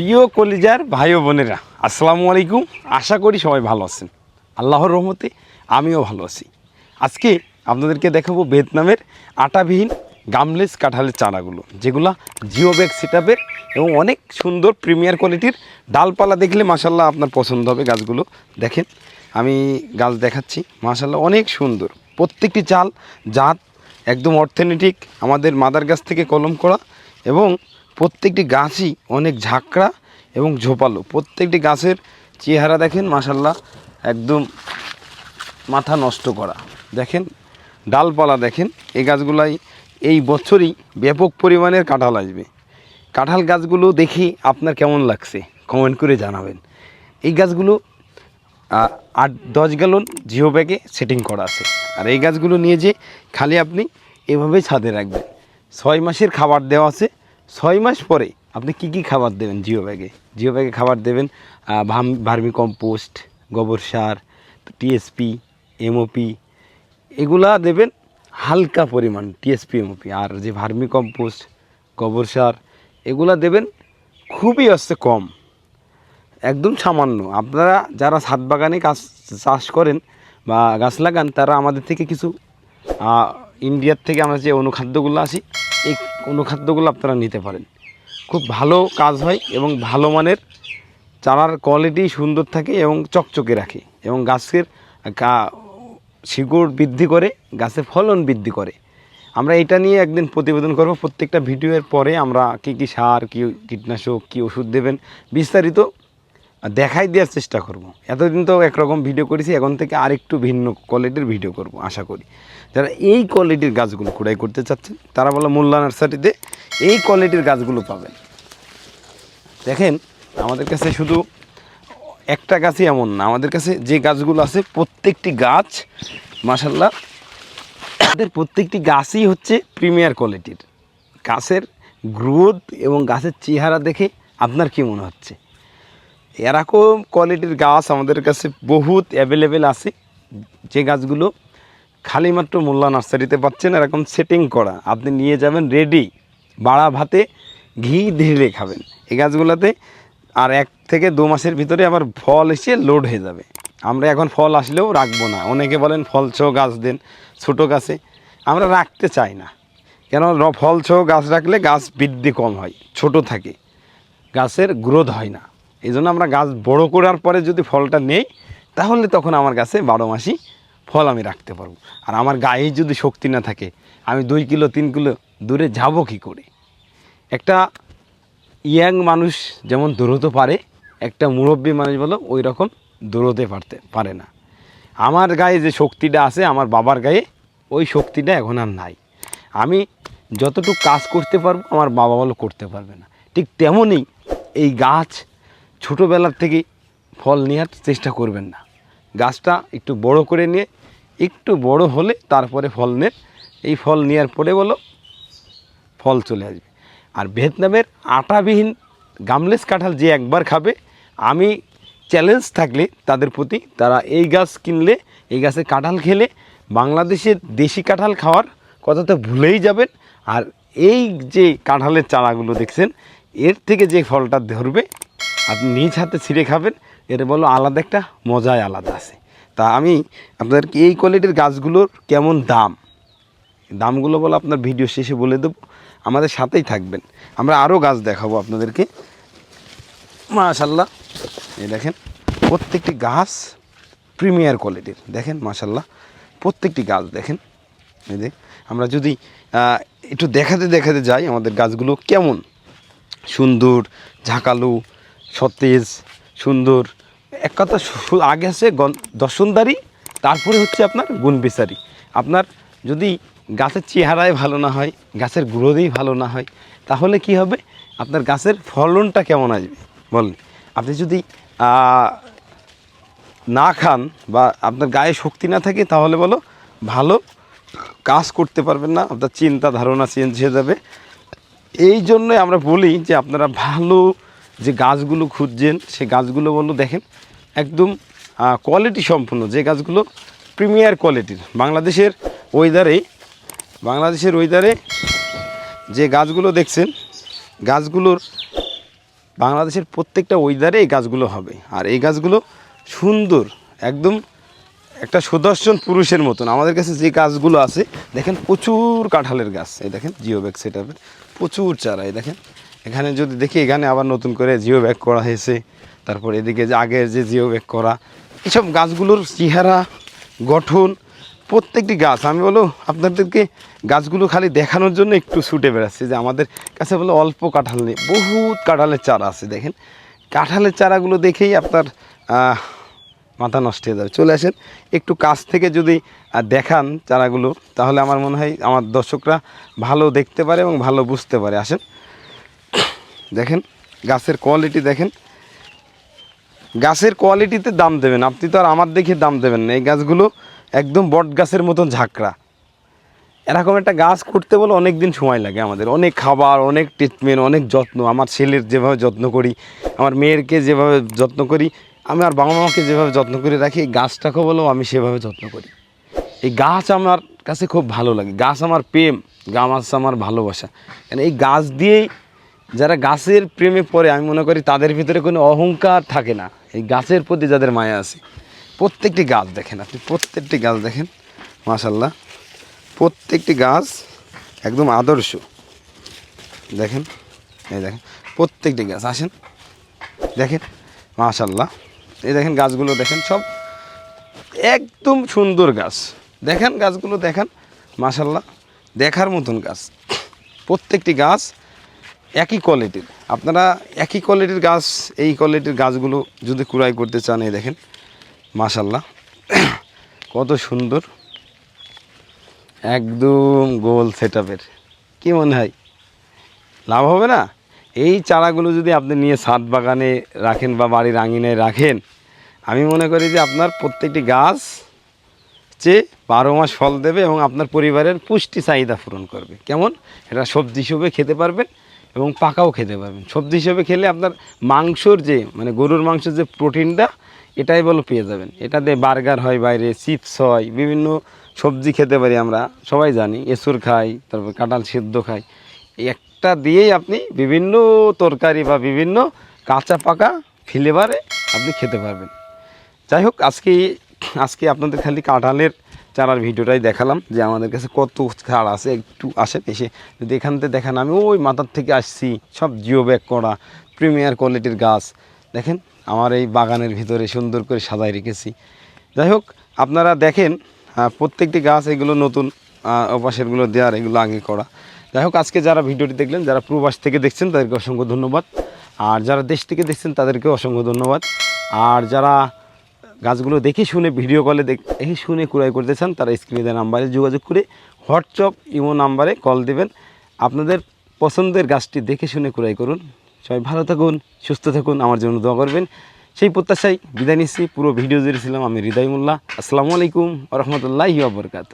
প্রিয় কলিজার ভাই বোনেরা, আসসালামু আলাইকুম। আশা করি সবাই ভালো আছেন। আল্লাহর রহমতে আমিও ভালো আছি। আজকে আপনাদেরকে দেখাবো ভিয়েতনামের আটাবিহীন গামলেস কাঁঠালের চারাগুলো যেগুলো জিও ব্যাগ সেটআপের এবং অনেক সুন্দর প্রিমিয়ার কোয়ালিটির ডালপালা দেখলে মাসাল্লাহ আপনার পছন্দ হবে গাছগুলো। দেখেন, আমি গাছ দেখাচ্ছি মাসাল্লাহ অনেক সুন্দর। প্রত্যেকটি চাল, জাত একদম অর্থনৈতিক আমাদের মাদার গাছ থেকে কলম করা এবং প্রত্যেকটি গাছই অনেক ঝাঁকড়া এবং ঝোপালো। প্রত্যেকটি গাছের চেহারা দেখেন মাসাল্লাহ একদম মাথা নষ্ট করা। দেখেন, ডালপালা দেখেন, এই গাছগুলাই এই বছরই ব্যাপক পরিমাণের কাঁঠাল আসবে। কাঁঠাল গাছগুলো দেখি আপনার কেমন লাগছে? কমেন্ট করে জানাবেন। এই গাছগুলো আট, দশ গ্যালন জিও ব্যাগে সেটিং করা আছে। আর এই গাছগুলো নিয়ে যে খালি আপনি এভাবেই ছাদে রাখবেন। ছয় মাসের খাবার দেওয়া আছে। ছয় মাস পরে আপনি কি কি খাবার দেবেন জিও ব্যাগে? জিও ব্যাগে খাবার দেবেন ভার্মি কম্পোস্ট, গোবর সার টিএসপি এমওপি এগুলা দেবেন হালকা পরিমাণ টিএসপি এমওপি আর যে ভার্মি কম্পোস্ট, গোবর সার, এগুলা দেবেন খুবই হচ্ছে কম। একদম সামান্য। আপনারা যারা ছাদ বাগানে গাছ চাষ করেন বা গাছ লাগান, তারা আমাদের থেকে কিছু ইন্ডিয়ার থেকে আমরা যে অনুখাদ্যগুলো আসি এই অনুখাদ্যগুলো আপনারা নিতে পারেন। খুব ভালো কাজ হয় এবং ভালো মানের, চারার কোয়ালিটি সুন্দর থাকে এবং চকচকে রাখে এবং গাছের শিকড় বৃদ্ধি করে, গাছে ফলন বৃদ্ধি করে। আমরা এটা নিয়ে একদিন প্রতিবেদন করব। প্রত্যেকটা ভিডিওর পরে আমরা কি কি সার, কি কীটনাশক, কি ওষুধ দেবেন, বিস্তারিত দেখাই দেওয়ার চেষ্টা করব। এতদিন তো একরকম ভিডিও করেছি, এখন থেকে আরেকটু ভিন্ন কোয়ালিটির ভিডিও করব, আশা করি। যারা এই কোয়ালিটির গাছগুলো কুড়াই করতে চাচ্ছেন, তারা বলে মোল্লা নার্সারিতে এই কোয়ালিটির গাছগুলো পাবেন। দেখেন, আমাদের কাছে শুধু একটা গাছই এমন না, আমাদের কাছে যে গাছগুলো আছে, প্রত্যেকটি গাছ মাসাল্লাহ আমাদের প্রত্যেকটি গাছই হচ্ছে প্রিমিয়ার কোয়ালিটির গাছের গ্রোথ এবং গাছের চেহারা দেখে আপনার কি মনে হচ্ছে? এরকম কোয়ালিটির গাছ আমাদের কাছে বহুত অ্যাভেলেবেল আছে। যে গাছগুলো খালি মাত্র মোল্লা নার্সারিতে পাচ্ছেন, এরকম সেটিং করা। আপনি নিয়ে যাবেন রেডি বাড়া ভাতে ঘি ঢেলে খাবেন। এই গাছগুলোতে আর এক থেকে দু মাসের ভিতরে আবার ফল এসে লোড হয়ে যাবে। আমরা এখন ফল আসলেও রাখব না। অনেকে বলেন, ফল ছ গাছ দেন ছোটো গাছে। আমরা রাখতে চাই না। কেন? ফল ছ গাছ রাখলে গাছ বৃদ্ধি কম হয়, ছোট থাকে। গাছের গ্রোথ হয় না। এই জন্য আমরা গাছ বড় করার পরে যদি ফলটা নেই, তাহলে তখন আমার গাছে বারো মাসই ফল আমি রাখতে পারব। আর আমার গায়ে যদি শক্তি না থাকে, আমি দুই কিলো, তিন কিলো দূরে যাব কী করে? একটা ইয়াং মানুষ যেমন দৌড়তে পারে, একটা মুরব্বী মানুষ বলো, ওই রকম দৌড়তে পারতে, পারে না। আমার গায়ে যে শক্তিটা আছে, আমার বাবার গায়ে, ওই শক্তিটা এখন আর নাই। আমি যতটুকু কাজ করতে পারব, আমার বাবা বলো করতে পারবে না। ঠিক তেমনই এই গাছ ছোটোবেলার থেকে ফল নেওয়ার চেষ্টা করবেন না। গাছটা একটু বড় করে নিয়ে, একটু বড় হলে তারপরে ফল নেন এই ফল নেওয়ার পরে বলো, ফল চলে আসবে। আর ভিয়েতনামের আটাবিহীন গামলেস কাঁঠাল যে একবার খাবে, আমি চ্যালেঞ্জ থাকলে তাদের প্রতি, তারা এই গাছ কিনলে, এই গাছের কাঁঠাল খেলে, বাংলাদেশের দেশি কাঁঠাল খাওয়ার কথা তো ভুলেই যাবেন। আর এই যে কাঁঠালের চারাগুলো দেখছেন, এর থেকে যে ফলটা ধরবে আপনি নিজ হাতে ছিঁড়ে খাবেন। এটা বলো আলাদা একটা মজাই আলাদা আছে। তা আমি আপনাদেরকে এই কোয়ালিটির গাছগুলোর কেমন দাম? দামগুলো বলো আপনার ভিডিও শেষে বলে দেবো। আমাদের সাথেই থাকবেন। আমরা আরও গাছ দেখাবো আপনাদেরকে। মাশাল্লাহ। এই দেখেন, প্রত্যেকটি গাছ প্রিমিয়ার কোয়ালিটির। দেখেন, মাশাল্লাহ। প্রত্যেকটি গাছ দেখেন। এই আমরা যদি একটু দেখাতে দেখাতে যাই আমাদের গাছগুলো কেমন? সুন্দর, ঝাঁকালু সতেজ সুন্দর। এক কথা আগে আছে দর্শনদারি তারপরে হচ্ছে আপনার গুণবিচারী। আপনার যদি গাছের চেহারায় ভালো না হয়, গাছের গ্রোথই ভালো না হয়, তাহলে কি হবে? আপনার গাছের ফলনটা কেমন আসবে? বলেন। আপনি যদি না খান বা আপনার গায়ে শক্তি না থাকে, তাহলে বলো, ভালো কাজ করতে পারবেন না, আপনার চিন্তা ধারণা চেঞ্জ হয়ে যাবে। এই জন্যই আমরা বলি যে, আপনারা ভালো যে গাছগুলো খুঁজছেন, সে গাছগুলো বলো দেখেন, একদম কোয়ালিটি সম্পূর্ণ। যে গাছগুলো প্রিমিয়ার কোয়ালিটির বাংলাদেশের ওয়েদারে বাংলাদেশের ওয়েদারে যে গাছগুলো দেখছেন, গাছগুলোর, বাংলাদেশের প্রত্যেকটা ওয়েদারে এই গাছগুলো হবে। আর এই গাছগুলো সুন্দর, একদম একটা সুদর্শন পুরুষের মতন। আমাদের কাছে যে গাছগুলো আছে, দেখেন প্রচুর কাঁঠালের গাছ। এই দেখেন জিও ব্যাগ প্রচুর চারা। এই দেখেন এখানে যদি দেখি, এখানে আবার নতুন করে জিও ব্যাগ করা হয়েছে। তারপর এদিকে যে আগের যে জিও ব্যাগ করা, এসব গাছগুলোর চেহারা, গঠন, প্রত্যেকটি গাছ, আমি বলো আপনাদেরকে গাছগুলো খালি দেখানোর জন্য একটু ছুটে বেড়াচ্ছি, যে আমাদের কাছে বলো অল্প কাঁঠাল নেই, বহুত কাঁঠালের চারা আছে, দেখেন। কাঁঠালের চারাগুলো দেখেই আপনার মাথা নষ্ট হয়ে যাবে। চলে আসেন, একটু কাছ থেকে যদি দেখান চারাগুলো, তাহলে আমার মনে হয় আমার দর্শকরা ভালো দেখতে পারে এবং ভালো বুঝতে পারে। আসেন দেখেন, গাছের কোয়ালিটি দেখেন। গাছের কোয়ালিটিতে দাম দেবেন। আপনি তো আর আমার দেখে দাম দেবেন না। এই গাছগুলো একদম বট গাছের মতন ঝাঁকড়া। এরকম একটা গাছ করতে বলে অনেক দিন সময় লাগে আমাদের। অনেক খাবার, অনেক ট্রিটমেন্ট অনেক যত্ন। আমার ছেলের যেভাবে যত্ন করি, আমার মেয়েরকে যেভাবে যত্ন করি, আমি আর বাবা মাকে যেভাবে যত্ন করে রাখি, এই গাছটাকে বলেও আমি সেভাবে যত্ন করি। এই গাছ আমার কাছে খুব ভালো লাগে। গাছ আমার প্রেম, গাছ আমার ভালোবাসা। কারণ এই গাছ দিয়েই যারা গাছের প্রেমে পড়ে, আমি মনে করি তাদের ভিতরে কোনো অহংকার থাকে না। এই গাছের প্রতি যাদের মায়া আছে, প্রত্যেকটি গাছ দেখেন আপনি, প্রত্যেকটি গাছ দেখেন মাশাল্লাহ প্রত্যেকটি গাছ একদম আদর্শ। দেখেন, এই দেখেন, প্রত্যেকটি গাছ, আসেন। দেখেন মাশাল্লাহ এই দেখেন গাছগুলো দেখেন, সব একদম সুন্দর গাছ। দেখেন গাছগুলো, দেখেন মাশাল্লাহ দেখার মতন গাছ। প্রত্যেকটি গাছ একই কোয়ালিটির আপনারা একই কোয়ালিটির গাছ, এই কোয়ালিটির গাছগুলো যদি কুড়াই করতে চান, এই দেখেন মাশাল্লাহ কত সুন্দর। একদম গোল সেট আপের কী মনে হয়? লাভ হবে না? এই চারাগুলো যদি আপনি নিয়ে ছাদ বাগানে রাখেন বা বাড়ির আঙিনায় রাখেন, আমি মনে করি যে আপনার প্রত্যেকটি গাছ চেয়ে বারো মাস ফল দেবে এবং আপনার পরিবারের পুষ্টি চাহিদা পূরণ করবে। কেমন? এটা সবজি হিসেবে খেতে পারবেন এবং পাকাও খেতে পারবেন। সবজি হিসেবে খেলে আপনার মাংসর যে মানে গরুর মাংসের যে প্রোটিনটা, এটাই বলো পেয়ে যাবেন। এটা দিয়ে বার্গার হয় বাইরে, চিপস হয়, বিভিন্ন সবজি খেতে পারি আমরা, সবাই জানি। এসুর খাই, তারপর কাঁঠাল সিদ্ধ খাই। একটা দিয়েই আপনি বিভিন্ন তরকারি বা বিভিন্ন কাঁচা পাকা ফ্লেভারে আপনি খেতে পারবেন। যাই হোক, আজকে আজকে আপনাদের খালি কাঁঠালের চারার ভিডিওটাই দেখালাম যে আমাদের কাছে কত ছাড় আছে একটু আসেন এসে যদি এখান থেকে দেখান আমি ওই মাথার থেকে আসছি সব জিও ব্যাগ করা প্রিমিয়ার কোয়ালিটির গাছ। দেখেন আমার এই বাগানের ভিতরে সুন্দর করে সাজায় রেখেছি। যাই হোক আপনারা দেখেন প্রত্যেকটি গাছ এগুলো নতুন আহ, দেওয়ার এগুলো আগে করা। যাই হোক আজকে যারা ভিডিওটি দেখলেন যারা প্রবাস থেকে দেখছেন তাদেরকে অসংখ্য ধন্যবাদ। আর যারা দেশ থেকে দেখছেন তাদেরকে অসংখ্য ধন্যবাদ। আর যারা গাছগুলো দেখে শুনে ভিডিও কলে দেখে শুনে ক্রয় করতে চান, তারা স্ক্রিনে দেওয়া নাম্বারে যোগাযোগ করে হোয়াটসঅ্যাপ, ইমো নাম্বারে কল দেবেন। আপনাদের পছন্দের গাছটি দেখে শুনে ক্রয় করুন। সবাই ভালো থাকুন, সুস্থ থাকুন, আমার জন্য দোয়া করবেন। সেই প্রত্যাশায় বিদায় নিচ্ছি, পুরো ভিডিও জুড়ে আমি হৃদয় মোল্লা আসসালামু আলাইকুম রহমতুল্লাহ আবরকাত